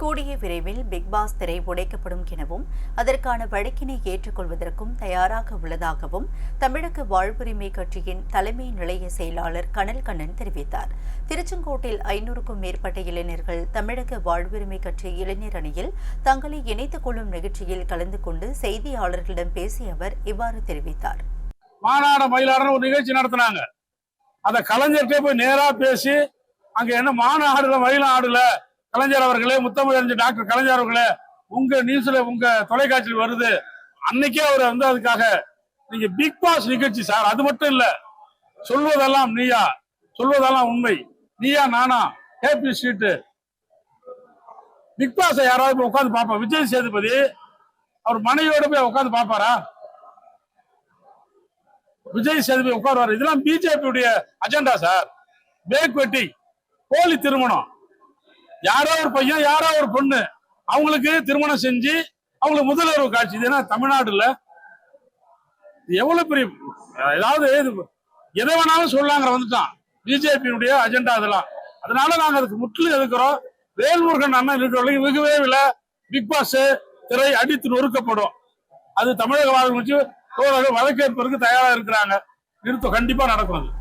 கூடிய விரைவில் பிக்பாஸ் திரை உடைக்கப்படும் எனவும் அதற்கான வழக்கினை ஏற்றுக்கொள்வதற்கும் தயாராக உள்ளதாகவும் தமிழக வாழ்வுரிமை கட்சியின் தலைமை நிலைய செயலாளர் கனல் கண்ணன் தெரிவித்தார். திருச்செங்கோட்டில் ஐநூறுக்கும் மேற்பட்ட இளைஞர்கள் தமிழக வாழ்வுரிமை கட்சி இளைஞர் அணியில் தங்களை இணைத்துக் கொள்ளும் நிகழ்ச்சியில் கலந்து கொண்டு செய்தியாளர்களிடம் பேசிய அவர் இவ்வாறு தெரிவித்தார். மாநாட மயிலாடுன்னு ஒரு நிகழ்ச்சி நடத்தினாங்க. அந்த கலைஞர்கிட்ட போய் நேரா பேசி அங்க என்ன மாநாடுல மயிலாடுல கலைஞர் அவர்களே முத்தமிழறிஞர் டாக்டர் கலைஞர் அவர்களே உங்க நியூஸ்ல உங்க தொலைக்காட்சியில் வருது. அன்னைக்கே அவர் வந்து அதுக்காக நீங்க பிக் பாஸ் நிகழ்ச்சி சார் அது மட்டும் இல்ல. சொல்வதெல்லாம் நீயா? சொல்வதெல்லாம் உண்மை. Neeya Naana? Happy street big pass யாராவது போய் உட்காந்து பார்ப்பா. விஜய் சேதுபதி அவர் மனைவியோட போய் உட்காந்து பார்ப்பாரா? விஜய் சேதுபதி உட்காருவார். இதெல்லாம் பிஜேபியுடைய அஜெண்டா சார் பேக் வெட்டி போலி திருமணம். யாரோ ஒரு பையன் யாரோ ஒரு பொண்ணு அவங்களுக்கு திருமணம் செஞ்சு அவங்களுக்கு முதலுறவு காட்சி. ஏன்னா தமிழ்நாடுல? எவ்வளவு பெரிய ஏதாவது எதை வேணாலும் சொல்லாங்கிற வந்துட்டான். பிஜேபியினுடைய அஜெண்டா அதெல்லாம். அதனால நாங்க அதுக்கு முற்றிலும் எதுக்குறோம் வேல்முருகன் அண்ணன் இருக்கிறவங்களுக்கு வெகு விரைவில் பிக் பாஸ் திரை அடித்து நொறுக்கப்படும். அது தமிழக வாழ்வு தோழர்கள் வழக்கேற்பதற்கு தயாரா இருக்கிறாங்க. நிறுத்தம் கண்டிப்பா நடக்கும் அது.